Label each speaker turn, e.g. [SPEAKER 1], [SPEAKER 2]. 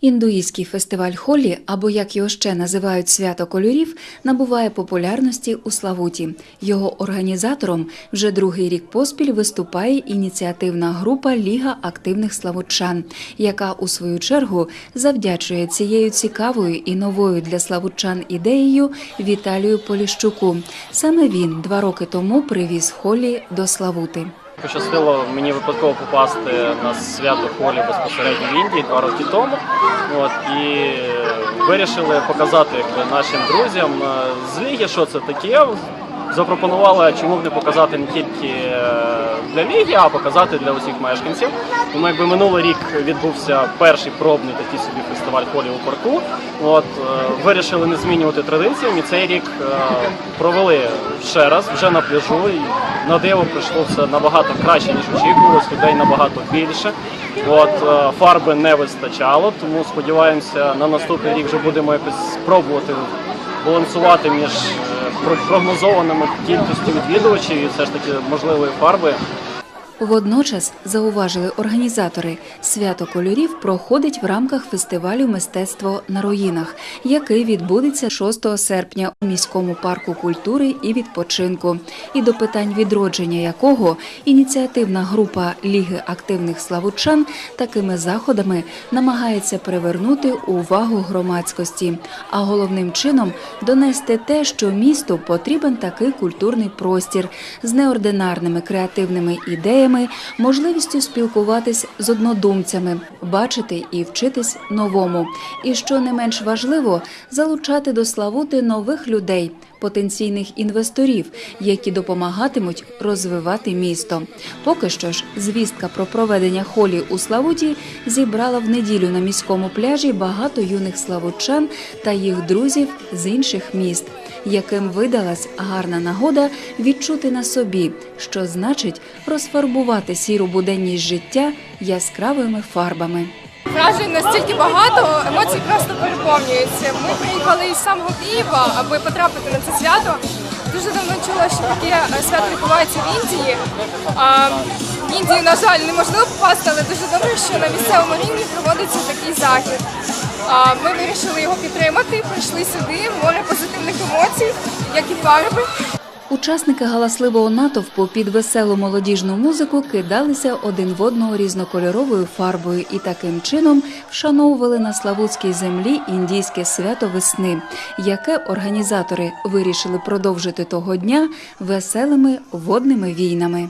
[SPEAKER 1] Індуїзький фестиваль Холі, або як його ще називають свято кольорів, набуває популярності у Славуті. Його організатором вже другий рік поспіль виступає ініціативна група Ліга активних славутчан, яка у свою чергу завдячує цією цікавою і новою для славутчан ідеєю Віталію Поліщуку. Саме він два роки тому привіз Холі до Славути.
[SPEAKER 2] Пощастило мені випадково попасти на свято холі безпосередньо в Індії два роки тому. От, і вирішили показати нашим друзям е, з ліги, що це таке. Запропонували, чому б не показати не тільки е, для ліги, а показати для усіх мешканців. Тому якби минулий рік відбувся перший пробний такий собі фестиваль холі у парку. От е, вирішили не змінювати традицію. І цей рік е, провели ще раз, вже на пляжу. І на диво прийшло все набагато краще, ніж очікувалось, людей набагато більше. От фарби не вистачало, тому сподіваємося, на наступний рік вже будемо якось спробувати балансувати між прогнозованими кількістю відвідувачів і все ж таки можливої фарби.
[SPEAKER 1] Водночас зауважили організатори, свято кольорів проходить в рамках фестивалю Мистецтво на руїнах, який відбудеться 6 серпня у міському парку культури і відпочинку. І до питань відродження якого ініціативна група Ліги активних славучан такими заходами намагається привернути увагу громадськості, а головним чином донести те, що місту потрібен такий культурний простір з неординарними креативними ідеями, можливістю спілкуватись з однодумцями, бачити і вчитись новому. І що не менш важливо, залучати до Славути нових людей, потенційних інвесторів, які допомагатимуть розвивати місто. Поки що ж, звістка про проведення холі у Славуті зібрала в неділю на міському пляжі багато юних славутчан та їх друзів з інших міст, яким видалась гарна нагода відчути на собі, що значить розфарбувати сіру буденність життя яскравими фарбами.
[SPEAKER 3] Вражень настільки багато, емоції просто переповнюються. Ми приїхали із самого Києва, аби потрапити на це свято. Дуже давно чула, що таке свято відбувається в Індії. А, в Індію, на жаль, неможливо попасти, але дуже добре, що на місцевому рівні проводиться такий захід. Ми вирішили його підтримати, прийшли сюди, море позитивних емоцій, як і фарби.
[SPEAKER 1] Учасники галасливого натовпу під веселу молодіжну музику кидалися один в одного різнокольоровою фарбою і таким чином вшановували на славутській землі індійське свято весни, яке організатори вирішили продовжити того дня веселими водними війнами.